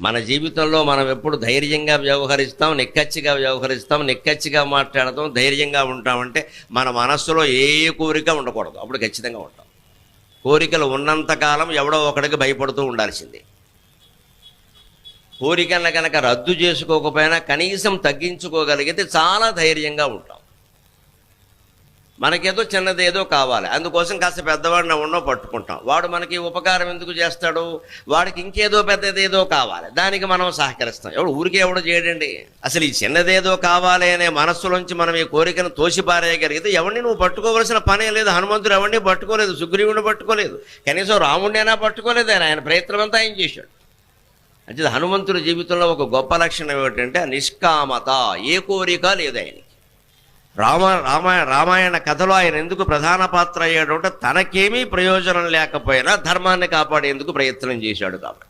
మన జీవితంలో మనం ఎప్పుడు ధైర్యంగా వ్యవహరిస్తాం నిక్కచ్చిగా వ్యవహరిస్తాం నిక్కచ్చిగా మాట్లాడతాం ధైర్యంగా ఉంటామంటే మన మనస్సులో ఏ కోరిక ఉండకూడదు. అప్పుడు ఖచ్చితంగా ఉంటాం. కోరికలు ఉన్నంతకాలం ఎవడో ఒకడికి భయపడుతూ ఉండాల్సిందే. కోరికలను కనుక రద్దు చేసుకోకపోయినా కనీసం తగ్గించుకోగలిగితే చాలా ధైర్యంగా ఉంటాం. మనకేదో చిన్నదేదో కావాలి. అందుకోసం కాస్త పెద్దవాడిని ఉన్నో పట్టుకుంటాం. వాడు మనకి ఉపకారం ఎందుకు చేస్తాడు? వాడికి ఇంకేదో పెద్దదేదో కావాలి. దానికి మనం సహకరిస్తాం. ఎవడు ఊరికే ఎవడు చేయడండి. అసలు ఈ చిన్నదేదో కావాలి అనే మనస్సులోంచి మనం ఈ కోరికను తోసిపారేయగలిగితే ఎవరిని నువ్వు పట్టుకోవలసిన పనే లేదు. హనుమంతుడు ఎవరిని పట్టుకోలేదు. సుగ్రీవుని పట్టుకోలేదు. కనీసం రాముడినైనా పట్టుకోలేదు ఆయన. ఆయన ప్రయత్నం అంతా ఆయన చేశాడు. అంటే హనుమంతుడి జీవితంలో ఒక గొప్ప లక్షణం ఏమిటంటే నిష్కామత. ఏ కోరిక లేదు ఆయన రామ రామాయ రామాయణ కథలో ఆయన ఎందుకు ప్రధాన పాత్ర అయ్యాడు అంటే తనకేమీ ప్రయోజనం లేకపోయినా ధర్మాన్ని కాపాడేందుకు ప్రయత్నం చేశాడు కాబట్టి.